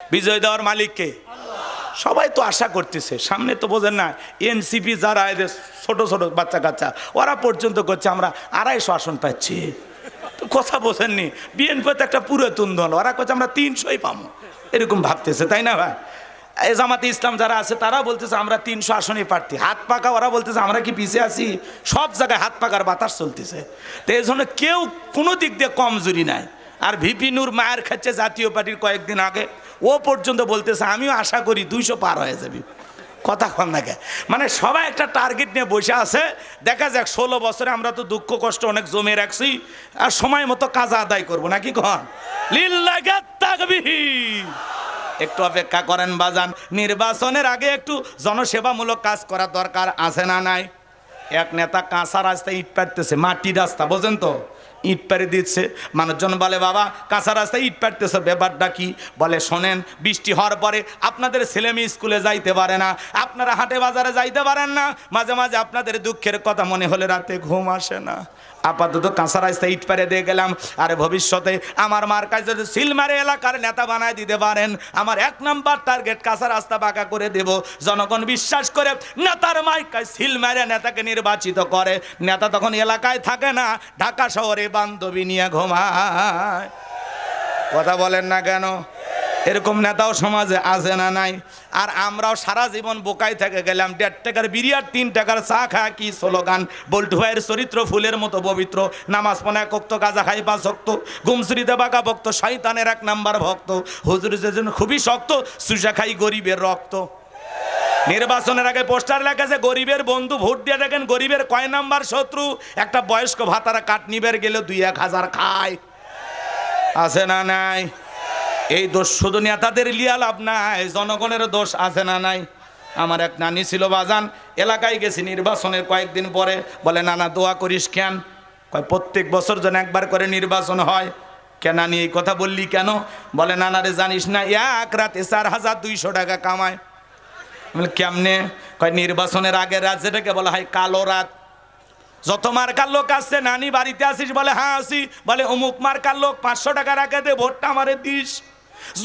বিজয় দেওয়ার মালিককে। সবাই তো আশা করতেছে, সামনে তো বোঝেন না এনসিপি যারা এদের ছোট ছোট বাচ্চা কাচ্চা, ওরা পর্যন্ত করছে, আমরা আড়াইশো আসন পাচ্ছি। কথা বোঝেননি বিএনপি তো একটা পুরাতন দল, ওরা করছে, আমরা তিনশোই পাবো। এরকম ভাবতেছে, তাই না ভাই? এই জামাতে ইসলাম যারা আছে তারা বলতেছে, আমরা তিনশো আসনে প্রার্থী। হাত পাকা, ওরা বলতেছে, আমরা কি পিছিয়ে আছি? সব জায়গায় হাত পাকার বাতাস চলতেছে। তো এই জন্য কেউ কোনো দিক দিয়ে কমজোরি নাই। আর ভিপি নূর মায়ের খাচ্ছে জাতীয় পার্টির কয়েকদিন আগে ও পর্যন্ত বলতেছে, আমিও আশা করি দুইশো পার হয়ে যাবি। কথা কম নাকি মানে সবাই একটা টার্গেট নিয়ে বসে আছে। দেখা যাক, ষোলো বছরে আমরা তো দুঃখ, কষ্ট অনেক জমে রাখছি আর সময় মতো কাজ আদায় করব, নাকি কন? একটু অপেক্ষা করেন বাজান, নির্বাচনের আগে একটু জনসেবামূলক কাজ করা দরকার আছে না নাই? এক নেতা কাঁচা রাস্তায় ইট পাড়তেছে, মাটি রাস্তা, বোঝেন তো? ইট পেরে দিচ্ছে। মানুষজন বলে, বাবা, কাঁচা রাস্তায় ইট পেরতেছে, ব্যাপারটা কি? বলে, শোনেন, বৃষ্টি হওয়ার পরে আপনাদের ছেলে মেয়ে স্কুলে যাইতে পারে না। আপনারা হাটে বাজারে যাইতে পারেন না। মাঝে মাঝে আপনাদের দুঃখের কথা মনে হলে রাতে ঘুম আসে না। আপাতত কাঁচা রাস্তায় ইট পারে দিয়ে গেলাম। আর ভবিষ্যতে আমার মার কাছে যদি সিলমারে এলাকার নেতা বানায় দিতে পারেন, আমার এক নাম্বার টার্গেট কাঁচা রাস্তা বাঁকা করে দেব। জনগণ বিশ্বাস করে নেতার মাইকায় সিলমারে নেতাকে নির্বাচিত করে। নেতা তখন এলাকায় থাকে না, ঢাকা শহরে বান্ধবী নিয়ে ঘুমায়। কথা বলেন না কেন? এরকম নেতাও সমাজে আছে না নাই? আর আমরাও সারা জীবন বোকাই থেকে গেলাম, দেড় টাকার বিরিয়ার তিন টাকার চা খা কি স্লোগান? বল্টু ভাইয়ের চরিত্র ফুলের মতো পবিত্র, নামাজ পনা কক্ত, গাজা খাই বা শক্ত গুমসুরিতে বাঁকা ভক্ত, শয়তানের এক নাম্বার ভক্ত। হুজুর যেজন খুবই শক্ত, সুজা খাই গরিবের রক্ত। নির্বাচনের আগে পোস্টার লেখেছে, গরিবের বন্ধু ভোট দিয়ে দেখেন, গরিবের কয় নাম্বার শত্রু? একটা বয়স্ক ভাতারা কাঠ নিবের গেলে দুই এক হাজার খায়। আছে না নাই? এই দোষ শুধু নেতাদের লিয়া লাভ নাই জনগণের দোষ আছে না নাই? আমার এক নানি ছিল বাজান এলাকায় গেছি নির্বাচনের কয়েকদিন পরে। বলে নানা দোয়া করিস কেন? কয় প্রত্যেক বছর যেন একবার করে নির্বাচন হয়। কেন নানি এই কথা বললি কেন? বলে নানারে জানিস না এক রাতে চার হাজার দুইশো টাকা কামায়। বলি, কেমনে? কয় নির্বাচনের আগের রাত যেটাকে বলা হয় কালো রাত। যত মার্কার লোক আসছে নানি বাড়িতে আসিস? বলে হ্যাঁ আসি। বলে অমুক মার্কার লোক পাঁচশো টাকা রাখে দে ভোটটা আমারে দিস।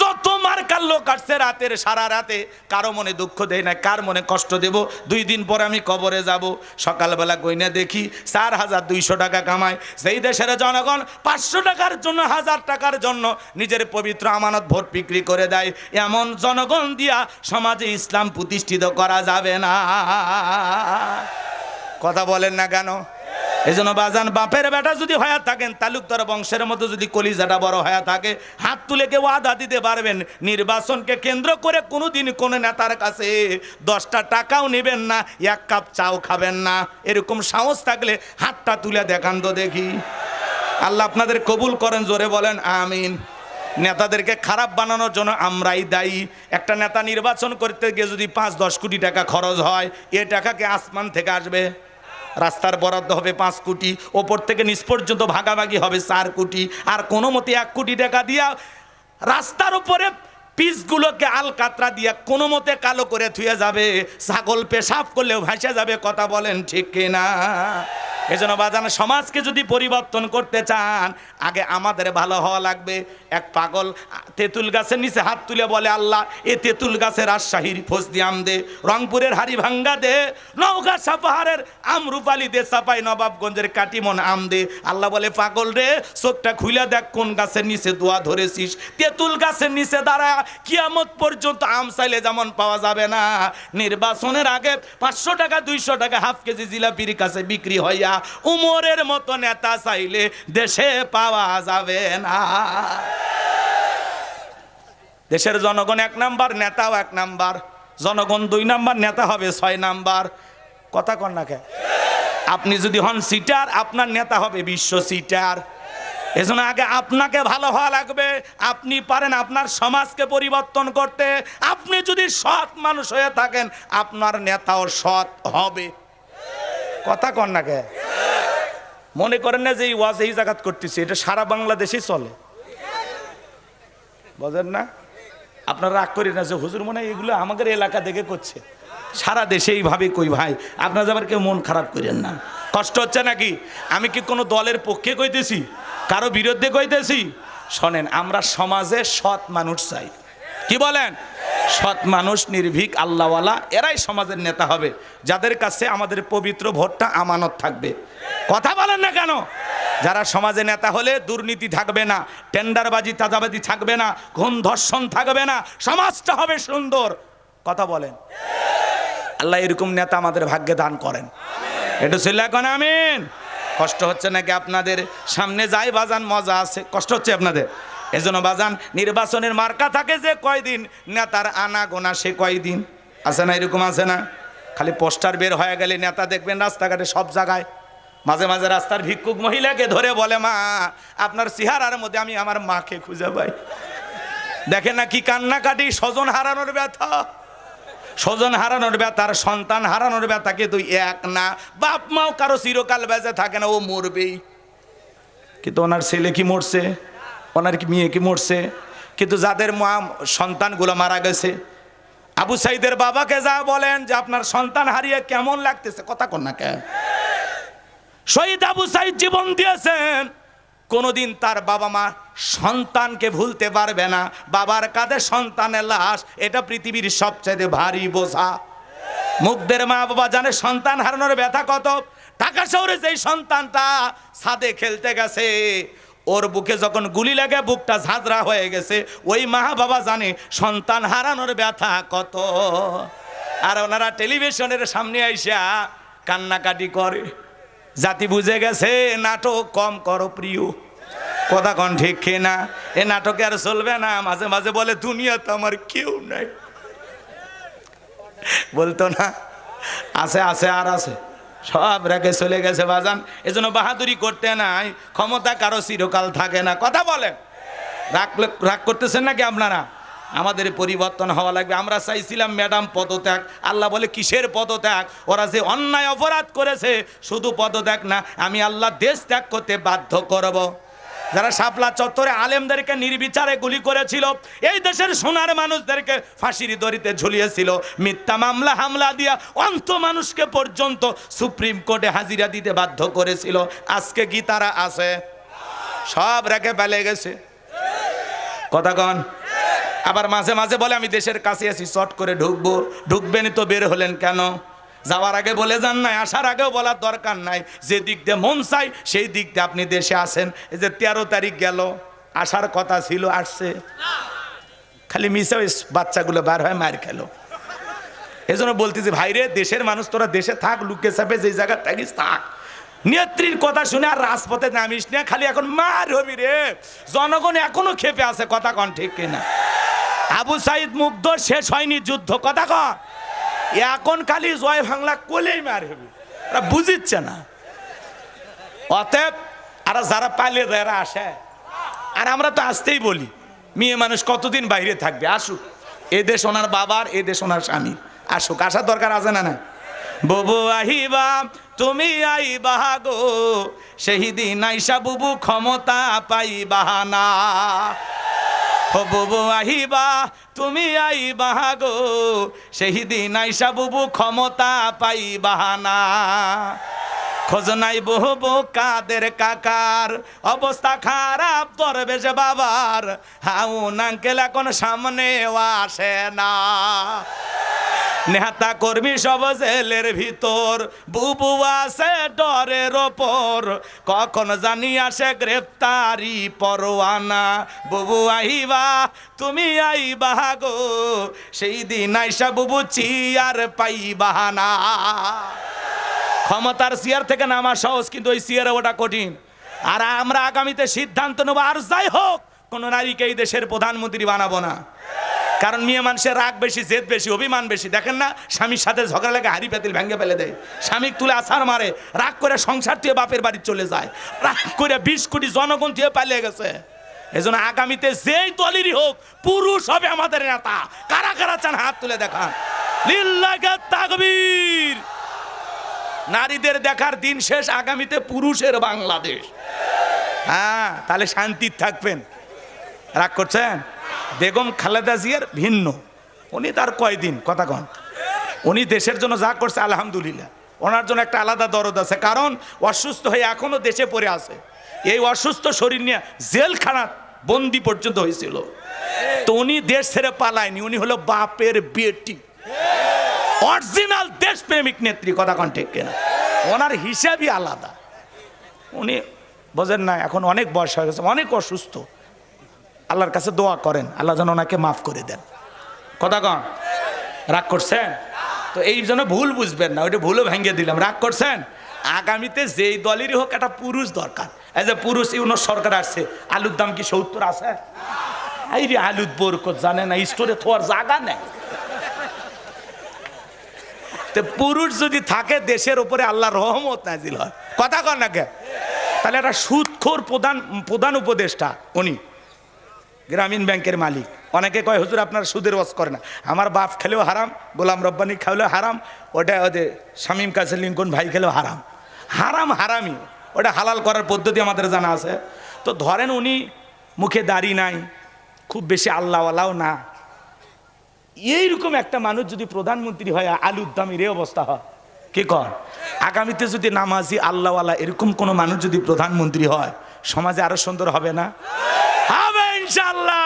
যত মার্কার লোক আসছে রাতের, সারা রাতে কারও মনে দুঃখ দেয় না, কার মনে কষ্ট দেব? দুই দিন পর আমি কবরে যাব। সকালবেলা গইনা দেখি চার হাজার দুইশো টাকা কামায়। সেই দেশের জনগণ পাঁচশো টাকার জন্য, হাজার টাকার জন্য নিজের পবিত্র আমানত ভোট বিক্রি করে দেয়। এমন জনগণ দিয়া সমাজে ইসলাম প্রতিষ্ঠিত করা যাবে না। কথা বলেন না কেন? এই জন্য বাজান, বাপের বেটা যদি হয়ে থাকেন, তালুকদার বংশের মতো যদি কলিজাটা বড় হয়ে থাকে, হাত তুলে কেউ আধা দিতে পারবেন। নির্বাচনকে কেন্দ্র করে কোনোদিন কোনো নেতার কাছে দশটা টাকাও নেবেন না, এক কাপ চাও খাবেন না। এরকম সাহস থাকলে হাতটা তুলে দেখান তো দেখি। আল্লাহ আপনাদের কবুল করেন, জোরে বলেন, আমিন। নেতাদেরকে খারাপ বানানোর জন্য আমরাই দায়ী। একটা নেতা নির্বাচন করতে গিয়ে যদি পাঁচ দশ কোটি টাকা খরচ হয়, এ টাকা টাকাকে আসমান থেকে আসবে? রাস্তার বরাদ্দ হবে পাঁচ কোটি, ওপর থেকে নিচ পর্যন্ত ভাগাভাগি হবে চার কোটি। আর কোনো মতে এক কোটি টাকা দিয়া রাস্তার উপরে পিসগুলোকে আল কাতরা দিয়া কোনো মতে কালো করে থুয়ে যাবে। ছাগল পেশাব করলেও ভাসে যাবে, কথা বলেন ঠিক কিনা? এজন্য বাজান, সমাজকে যদি পরিবর্তন করতে চান, আগে আমাদের ভালো হওয়া লাগবে। এক পাগল তেঁতুল গাছের নিচে হাত তুলে বলে, আল্লাহ, এ তেঁতুল গাছের রাজশাহীর আম দে, রংপুরের হাড়ি ভাঙ্গা দে নৌকা সাপাহারের আমরুপালি দে, সাপাই নবাবগঞ্জের কাটিমন আম দে। আল্লাহ বলে, পাগল রে, চোখটা খুলে দেখ, কোন গাছের নিচে দোয়া ধরেছিস। তেঁতুল গাছের নিচে দাঁড়া কিয়ামত পর্যন্ত আম চাইলে যেমন পাওয়া যাবে না। নির্বাচনের আগে পাঁচশো টাকা, দুইশো টাকা, হাফ কেজি জিলাপির কাছে বিক্রি হইয়া উমরের মতো নেতা চাইলে দেশে পাওয়া যাবে না। দেশের জনগণ এক নাম্বার, নেতাও এক নাম্বার। জনগণ দুই নাম্বার, নেতা হবে ছয় নাম্বার। কথা কন না কে? আপনি যদি হন সিটার, আপনার নেতা হবে বিশ্ব সিটার। এজন্য আগে আপনাকে ভালো হওয়া লাগবে। আপনি পারেন আপনার সমাজকে পরিবর্তন করতে। আপনি যদি সৎ মানুষ হয়ে থাকেন, আপনার নেতাও সৎ হবে। কথা কন না কে? মনে করেন না যে এই ওয়াজ এই জায়গাত করতেছি, এটা সারা বাংলাদেশেই চলে। বোঝেন না? আপনারা রাগ করি না যে হুজুর মনে হয় এগুলো আমাদের এলাকা দেখে করছে। সারা দেশে এইভাবে কই ভাই, আপনারা আবার কেউ মন খারাপ করেন না। কষ্ট হচ্ছে নাকি? আমি কি কোনো দলের পক্ষে কইতেছি? কারও বিরুদ্ধে কইতেছি? শোনেন, আমরা সমাজে সৎ মানুষ চাই। কি বলেন? সৎ মানুষ, নির্ভীক, আল্লাহওয়ালা, এরাই সমাজের নেতা হবে। যাদের কাছে আমাদের পবিত্র ভোটটা আমানত থাকবে। কথা বলেন না কেন? যারা সমাজে নেতা হলে দুর্নীতি থাকবে না, টেন্ডারবাজি, তাজাবাজি থাকবে না, ঘুম ধর্ষণ থাকবে না, সমাজটা হবে সুন্দর। কথা বলেন। আল্লাহ এরকম নেতা আমাদের ভাগ্যে দান করেন। একটু ছিল এখন আমিন। কষ্ট হচ্ছে নাকি আপনাদের সামনে যাই, বাজান মজা আছে। কষ্ট হচ্ছে আপনাদের? এজন্য বাজান, নির্বাচনের মার্কা থাকে যে কয়দিন, নেতার আনা গোনা সে কয়দিন। আছে না এরকম আছে না? খালি পোস্টার বের হয়ে গেলে নেতা দেখবেন রাস্তাঘাটে সব জায়গায়। মাঝে মাঝে রাস্তার ভিক্ষুক মহিলাকে ধরে বলে, মা, আপনার চেহারার মধ্যে আমি আমার মাকে খুঁজে পাই। দেখেন না কি কান্নাকাটি, স্বজন হারানোর ব্যথা। স্বজন হারানোর ব্যথা, আর সন্তান হারানোর ব্যথা কিন্তু এক না। বাপ মাও কারও চিরকাল বেঁচে থাকে না, ও মরবেই। কিন্তু ওনার ছেলে কি মরছে? ওনার কি মেয়ে কি মরছে? কিন্তু যাদের মা সন্তানগুলো মারা গেছে, আবু সাইদের বাবাকে যা বলেন যে আপনার সন্তান হারিয়ে কেমন লাগতেছে, কথা কন না কেন? শহীদ আবু সাইদ জীবন দিয়েছেন, কোনোদিন তার বাবা মা সন্তানকে ভুলতে পারবে না। বাবার কাঁধে সন্তানের লাশ, এটা পৃথিবীর সবচেয়ে ভারী বোঝা। মুগ্ধের মা বাবা জানে সন্তান হারানোর ব্যথা কত। ঢাকা শহরে যেই সন্তানটা ছাদে খেলতে গেছে ওর বুকে যখন গুলি লাগে, বুকটা ঝাঁঝরা হয়ে গেছে। ওই মা বাবা জানে সন্তান হারানোর ব্যথা কত। আর ওনারা টেলিভিশনের সামনে আইসা কান্নাকাটি করে। জাতি বুঝে গেছে, নাটক কম করো প্রিয়। কথা কন ঠিক খেয়ে না? এ নাটকে আর চলবে না। মাঝে মাঝে বলে, দুনিয়াতে আমার কেউ নাই। বলতো না, আছে আছে, আর আছে। সব রেখে চলে গেছে বাজান। এজন্য বাহাদুরি করতে নাই, ক্ষমতা কারও চিরকাল থাকে না। কথা বলেন। রাগ রাগ করতেছেন নাকি আপনারা? আমাদের পরিবর্তন হওয়া লাগবে। আমরা চাইছিলাম ম্যাডাম পদত্যাগ। আল্লাহ বলে, কিসের পদত্যাগ? ওরা যে অন্যায় অপরাধ করেছে, শুধু পদত্যাগ না, আমি আল্লাহ দেশ ত্যাগ করতে বাধ্য করব। যারা শাপলা চত্বরে আলেমদেরকে নির্বিচারে গুলি করেছিল, এই দেশের সোনার মানুষদেরকে ফাঁসির দড়িতে ঝুলিয়েছিল। মিথ্যা মামলা, হামলা দিয়া অন্ত মানুষকে পর্যন্ত সুপ্রিম কোর্টে হাজিরা দিতে বাধ্য করেছিল। আজকে কি তারা আছে? সব রেখে পেলে গেছে। কথা কন। আবার মাঝে মাঝে বলে, আমি দেশের কাছে আছি শর্ট করে ঢুকবো। ঢুকবেনই তো বের হলেন কেন? যাওয়ার আগে বলে যান নাই, আসার আগেও বলার দরকার নাই। যে দিক দিয়ে মন চাই সেই দিক দিয়ে আপনি দেশে আসেন। এই যে তেরো তারিখ গেল, আসার কথা ছিল, আসছে। খালি মিশে ওই বাচ্চাগুলো বার হয় মার খেলো। এই জন্য বলতেছি ভাইরে দেশের মানুষ তোরা দেশে থাক, লুকে চাপে যে জায়গায় থাকিস থাক। নেত্রীর কথা শুনে আর রাজপথে নামিস না, খালি এখন মার হবি রে। জনগণ এখনও খেপে আছে, কথা কন ঠিক কিনা। আবু সাইদ মুগ্ধ, শেষ হয়নি যুদ্ধ, কথা কন। এখন খালি জয় বাংলা কোলেই মার হবে। বুঝিচ্ছে না। অতএব, আর যারা পালিয়ে যায়, এরা আসে। আর আমরা তো আসতেই বলি, মেয়ে মানুষ কতদিন বাইরে থাকবে? আসুক। এ দেশ ওনার বাবার, এ দেশ ওনার স্বামী আসুক। আসার দরকার আছে না না ববু আহিবা, তুমি আইবা গো। সেই দিন আইসা বুবু ক্ষমতা পাইবা না। ও বুবু আহিবা, তুমি আইবা গো। সেই দিন আইসা বুবু ক্ষমতা পাই বাহানা খোঁজ নাই বহুবু কাদের কাকার। অবস্থা খারাপ যে বাবার। হাউন আঙ্কেল এখন সামনে আসে না। নেহাতা কর্মী সব জেলের ভিতর। বুবু আছে ডরের ওপর। কখন জানি আসে গ্রেপ্তারি পরোয়ানা। বুবু আইবা, তুমি আইবা গো। সেই দিন আইসা বুবু চিয়ার পাইবা না। ক্ষমতার চেয়ার থেকে নামা সহজ, কিন্তু ওই চেয়ারে ওটা কঠিন। আর আমরা আগামীতে সিদ্ধান্ত নেব, আর যাই হোক, কোনো নারীকে এই দেশের প্রধানমন্ত্রী বানাবো না। কারণ মেয়ে মানুষের রাগ বেশি, জেদ বেশি, অভিমান বেশি। দেখেন না, স্বামীর সাথে ঝগড়া লাগে হাড়ি পেতিল ভেঙে ফেলে দেয়। স্বামী তুলে আছার মারে, রাগ করে সংসার দিয়ে বাপের বাড়ি চলে যায়। রাগ করে বিশ কোটি জনগণ দিয়ে পালিয়ে গেছে। এজন্য আগামীতে যেই দলেরই হোক, পুরুষ হবে আমাদের নেতা। কারা কারা চান হাত তুলে দেখান। তাকবীর। নারীদের দেখার দিন শেষ, আগামীতে পুরুষের বাংলাদেশ। হ্যাঁ তাহলে শান্তির থাকবেন। রাগ করছেন? বেগম খালেদা জিয়ার ভিন্ন। উনি তার কয়দিন? কথা কন। উনি দেশের জন্য যা করছে, আলহামদুলিল্লাহ। ওনার জন্য একটা আলাদা দরদ আছে। কারণ অসুস্থ হয়ে এখনও দেশে পড়ে আছে। এই অসুস্থ শরীর নিয়ে জেলখানা বন্দি পর্যন্ত হয়েছিল। তো উনি দেশ ছেড়ে পালায়নি। উনি হলো বাপের বেটি। অরিজিনাল দেশপ্রেমিক নেত্রী, কথা কন ঠিক কিনা। ওনার হিসাবই আলাদা। উনি, বোঝেন না, এখন অনেক বয়স হয়ে গেছে, অনেক অসুস্থ। আল্লাহর কাছে দোয়া করেন, আল্লাহ যেন ওনাকে মাফ করে দেন। কথা কন? রাগ করছেন? তো এই জন্য ভুল বুঝবেন না, ওইটা ভুলও ভেঙে দিলাম। রাগ করছেন? আগামীতে যেই দলেরই হোক, একটা পুরুষ দরকার। এই যে পুরুষ ইউনো সরকার আসছে, আলুর দাম কি সত্তর আছে? এই রে আলুর বরকত জানে না, স্টোরে থোয়ার জায়গা নেই। তো পুরুষ যদি থাকে, দেশের উপরে আল্লাহ রহমত নাজিল হয়। কথা কর না কে? তাহলে একটা সুদখোর প্রধান প্রধান উপদেষ্টা, উনি। গ্রামীণ ব্যাংকের মালিক। অনেকে কয়, হুজুর, আপনার সুদের ওয়াজ করে না। আমার বাপ খেলেও হারাম, গোলাম রব্বানি খেলেও হারাম, ওটা ওদের শামীম কাছে লিঙ্কন ভাই খেলেও হারাম। হারাম, হারামই। ওটা হালাল করার পদ্ধতি আমাদের জানা আছে। তো ধরেন উনি মুখে দাড়ি নাই, খুব বেশি আল্লাহওয়ালাও না। এইরকম একটা মানুষ যদি প্রধানমন্ত্রী হয় আলুর দামের এই অবস্থা হয়। কি কর? আগামীতে যদি নামাজি, আল্লাহওয়ালা এরকম কোনো মানুষ যদি প্রধানমন্ত্রী হয়, সমাজে আরও সুন্দর হবে না? ইনশাল্লাহ